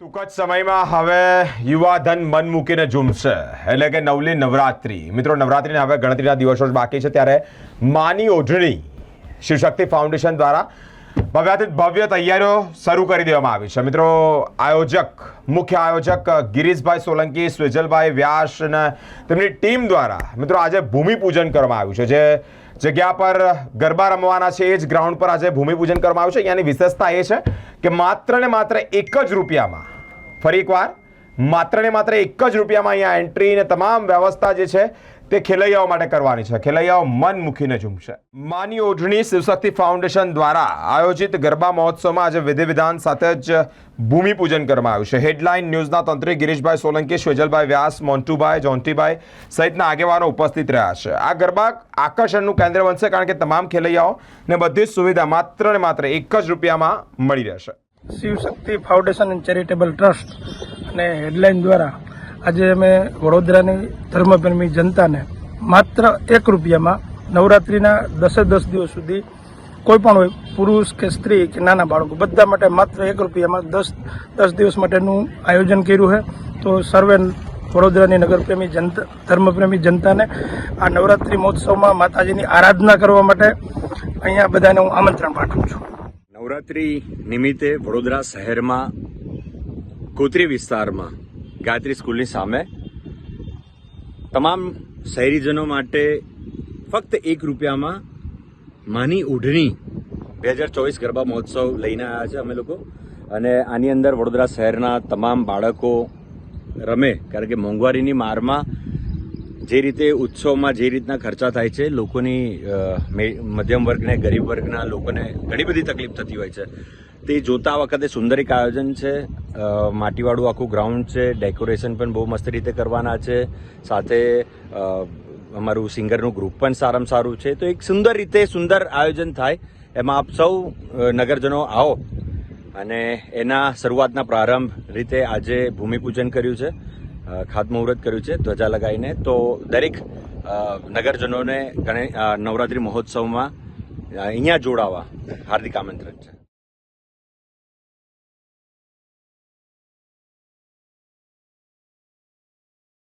ટૂંક જ સમયમાં હવે યુવાધન મન મૂકીને ઝૂમશે. એટલે કે નવલી નવરાત્રી. મિત્રો, નવરાત્રીના હવે ગણતરીના દિવસો જ બાકી છે. ત્યારે માની ઓઢણી શિવશક્તિ ફાઉન્ડેશન દ્વારા ભવ્યાથી ભવ્ય તૈયારીઓ શરૂ કરી દેવામાં આવી છે. મિત્રો, આયોજક, મુખ્ય આયોજક ગિરીશભાઈ સોલંકી, સ્વેજલભાઈ વ્યાસ અને તેમની ટીમ દ્વારા મિત્રો, આજે ભૂમિપૂજન કરવામાં આવ્યું છે. જે જગ્યા પર ગરબા રમવાના છે, એ જ ગ્રાઉન્ડ પર આજે ભૂમિપૂજન કરવામાં આવ્યું છે. અહીંયાની વિશેષતા એ છે કે માત્ર ને માત્ર એક જ રૂપિયામાં. ફરી એકવાર, માત્ર ને માત્ર એક જ રૂપિયામાં અહીંયા એન્ટ્રી ને તમામ વ્યવસ્થા જે છે તે ખેલૈયાઓ માટે કરવાની છે. ખેલૈયાઓ મન મૂકીને ઝૂમશે. માની ઓઢણી શિવશક્તિ ફાઉન્ડેશન દ્વારા આયોજિત ગરબા મહોત્સવમાં આજે વિધિ વિધાન સાથે જ ભૂમિપૂજન કરવામાં આવ્યું છે. હેડલાઇન ન્યૂઝના તંત્રી ગિરીશભાઈ સોલંકી, શ્વેજલભાઈ વ્યાસ, મોન્ટુભાઈ જોન્ટીભાઈ સહિતના આગેવાનો ઉપસ્થિત રહ્યા છે. આ ગરબા આકર્ષણનું કેન્દ્ર બનશે કારણ કે તમામ ખેલૈયાઓ ને બધી જ સુવિધા માત્ર ને માત્ર એક જ રૂપિયામાં મળી રહેશે. Shivshakti foundation and charitable trust અને હેડલાઇન દ્વારા આજે અમે વડોદરાની ધર્મપ્રેમી જનતાને માત્ર એક રૂપિયામાં નવરાત્રિના દસે દસ દિવસ સુધી કોઈ પણ હોય, પુરુષ કે સ્ત્રી કે નાના બાળકો, બધા માટે માત્ર એક રૂપિયામાં દસ દસ દિવસ માટેનું આયોજન કર્યું છે. તો સર્વે વડોદરાની નગરપ્રેમી જનતા, ધર્મપ્રેમી જનતાને આ નવરાત્રિ મહોત્સવમાં માતાજીની આરાધના કરવા માટે અહીંયા બધાને હું આમંત્રણ પાઠવું છું. નવરાત્રી નિમિત્તે વડોદરા શહેરમાં કોતરી વિસ્તારમાં ગાયત્રી સ્કૂલની સામે. તમામ શહેરીજનો માટે ફક્ત એક રૂપિયામાં માની ઓઢણી બે હજાર ચોવીસ ગરબા મહોત્સવ લઈને આવ્યા છે અમે લોકો. અને આની અંદર વડોદરા શહેરના તમામ બાળકો રમે, કારણ કે મોંઘવારીની મારમાં જે રીતે ઉત્સવમાં જે રીતના ખર્ચા થાય છે, લોકોની મધ્યમ વર્ગને ગરીબ વર્ગના લોકોને ઘણી બધી તકલીફ થતી હોય છે. તે જોતા વખતે સુંદર એક આયોજન છે. માટીવાળું આખું ગ્રાઉન્ડ છે. ડેકોરેશન પણ બહુ મસ્ત રીતે કરવાના છે. સાથે અમારું સિંગરનું ગ્રુપ પણ સારામાં સારું છે. તો એક સુંદર રીતે સુંદર આયોજન થાય. એમાં આપ સૌ નગરજનો આવો. અને એના શરૂઆતના પ્રારંભ રીતે આજે ભૂમિપૂજન કર્યું છે. ખાતમુહૂર્ત કર્યું છે, ધ્વજા લગાવીને. તો દરેક નગરજનોને નવરાત્રિ મહોત્સવમાં અહીંયા જોડાવા હાર્દિક આમંત્રણ છે.